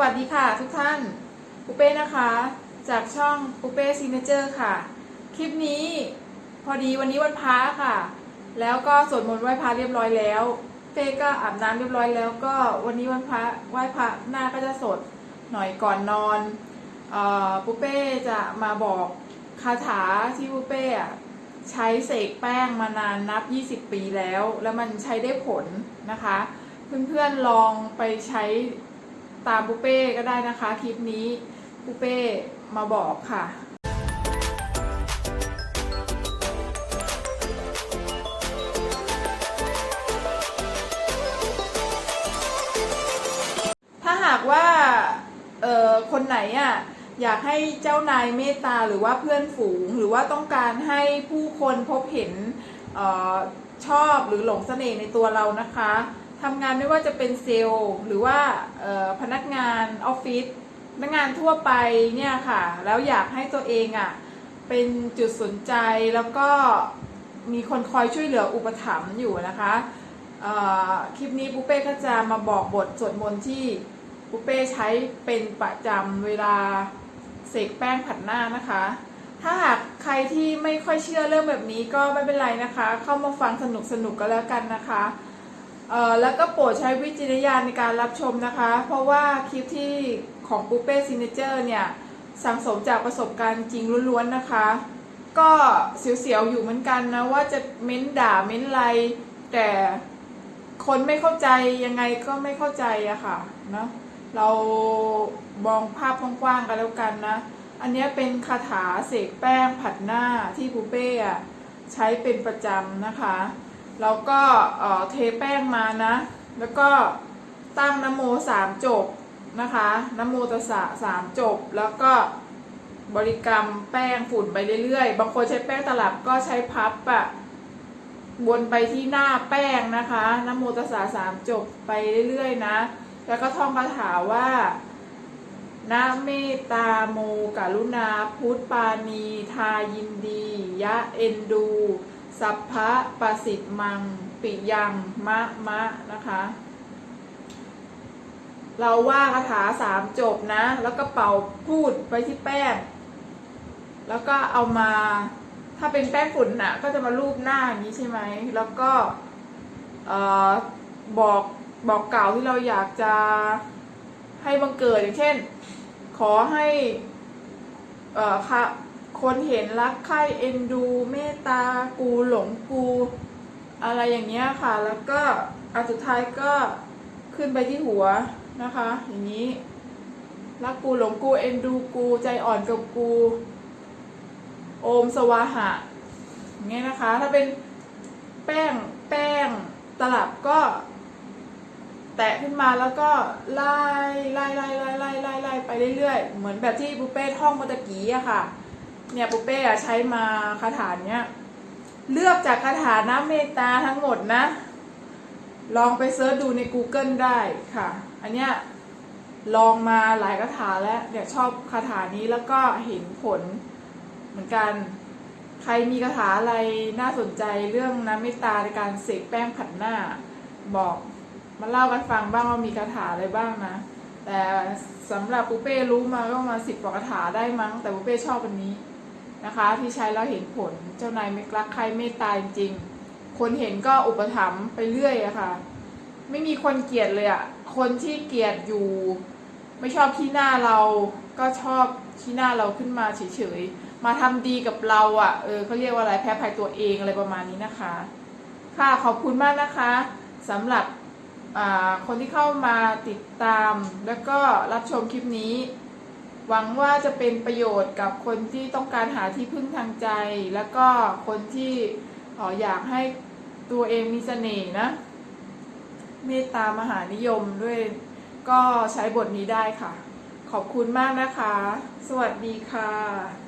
วัสดีค่ะทุกท่านปุเป้นะคะ จากช่องปุเป้ซิงเกิลค่ะ คลิปนี้พอดีวันนี้วันพระค่ะ แล้วก็สวดมนต์ไหว้พระเรียบร้อยแล้ว เป้ก็อาบน้ำเรียบร้อยแล้วก็วันนี้วันพระไหว้พระหน้าก็จะสดหน่อยก่อนนอนอปุเป้จะมาบอกคาถาที่ปุเป้ใช้เสกแป้งมานานนับ 20 ปีแล้ว แล้วมันใช้ได้ผลนะคะ เพื่อนๆลองไปใช้ ตามปุเป้ก็ได้นะคะ คลิปนี้ปุเป้มาบอกค่ะถ้าหากว่าเอ่อคนไหนอะอยากให้เจ้านายเมตตาหรือว่าเพื่อนฝูง หรือว่าต้องการให้ผู้คนพบเห็นออชอบหรือหลงเสน่ห์ในตัวเรานะคะ ทำงานไม่ว่าจะเป็นเซลล์หรือว่าพนักงานออฟฟิศพนักงานทั่วไปเนี่ยค่ะ แล้วอยากให้ตัวเองอะเป็นจุดสนใจแล้วก็มีคนคอยช่วยเหลืออุปถัมภ์อยู่นะคะคลิปนี้ปุ๊เป้ก็จะมาบอกบทสวดมนต์ที่ปุ๊เป้ใช้เป็นประจำเวลาเสกแป้งผัดหน้านะคะ ถ้าหากใครที่ไม่ค่อยเชื่อเรื่องแบบนี้ก็ไม่เป็นไรนะคะ เข้ามาฟังสนุกสนุกๆก็แล้วกันนะคะ เอ่อแล้วก็โปรดใช้วิจารณญาณในการรับชมนะคะ เพราะว่าคลิปที่ของปุ๊เป้ซินเจอร์เนี่ยสังสมจากประสบการณ์จริงล้วนๆนะคะ ก็เสียวๆอยู่เหมือนกันนะว่าจะเม้นด่าเม้นไร แต่คนไม่เข้าใจยังไงก็ไม่เข้าใจอะค่ะเนอะเรามองภาพกว้างๆกันแล้วกันนะ อันนี้เป็นคาถาเสกแป้งผัดหน้าที่ปูเป้อะใช้เป็นประจำนะคะ เราก็เทแป้งมานะ แล้วก็ตั้งนโมสามจบนะคะนโมตสะสามจบ แล้วก็บริกรรมแป้งฝุ่นไปเรื่อยๆ บางคนใช้แป้งตลับก็ใช้พับอะวนไปที่หน้าแป้งนะคะนโมตสสะสามจบไปเรื่อยๆนะ แล้วก็ท่องคาถาว่านะเมตตาโมกรุณาพุทธปานี ทายินดี ยะเอ็นดู สัพพะปะสิทธมัง ปิยังมะมะนะคะ เราว่าคาถาสามจบนะ แล้วก็เป่าพูดไปที่แป้ง แล้วก็เอามา ถ้าเป็นแป้งฝุ่นน่ะ ก็จะมารูปหน้าอย่างนี้ใช่ไหม แล้วก็บอกบอกกล่าวที่เราอยากจะให้บังเกิดอย่างเช่น ขอให้ เอ่อค่ะ คนเห็นรักใคร่เอ็นดู เมตตากูหลงกู อะไรอย่างเงี้ยค่ะ แล้วก็อันสุดท้ายก็ขึ้นไปที่หัวนะคะ อย่างนี้ รักกูหลงกูเอ็นดูกู ใจอ่อนกับกู โอมสวาหะอย่างเงี้ยนะคะ ถ้าเป็นแป้งแป้งตลับก็ แตะขึ้นมาแล้วก็ไล่ไล่ไล่ไล่ไล่ไล่ไปเรื่อยๆ เหมือนแบบที่ปุเป้ท่องมอตะกี้อะค่ะ เนี่ยปุเป้อะใช้มาคาถาเนี้ย เลือกจากคาถาน้ำเมตตาทั้งหมดนะ ลองไปเซิร์ชดูใน Google ได้ค่ะ อันเนี้ยลองมาหลายคาถาแล้วเนี่ยชอบคาถานี้แล้วก็เห็นผลเหมือนกัน ใครมีคาถาอะไรน่าสนใจเรื่องน้ำเมตตาในการเสกแป้งผัดหน้า บอกมาเล่ากันฟังบ้างว่ามีคาถาอะไรบ้างนะ แต่สำหรับปูเป้รู้มาก็มาสิบกว่าคาถาได้มั้ง แต่ปูเป้ชอบวันนี้ นะคะ ที่ใช้แล้วเห็นผลเจ้านายไม่รักใครเมตตาจริง คนเห็นก็อุปถัมภ์ไปเรื่อยอะค่ะ ไม่มีคนเกลียดเลยอะคนที่เกลียดอยู่ ไม่ชอบที่หน้าเราก็ชอบที่หน้าเราขึ้นมาเฉยๆมาทำดีกับเราอะ่ะเออเขาเรียกว่าอะไรแพ้ภัยตัวเองอะไรประมาณนี้นะคะ ค่ะขอบคุณมากนะคะสำหรับคนที่เข้ามาติดตามแล้วก็รับชมคลิปนี้ หวังว่าจะเป็นประโยชน์กับคนที่ต้องการหาที่พึ่งทางใจ แล้วก็คนที่ออยากให้ตัวเองมีเสน่ห์นะ เมตตามหานิยมด้วยก็ใช้บทนี้ได้ค่ะ ขอบคุณมากนะคะ สวัสดีค่ะ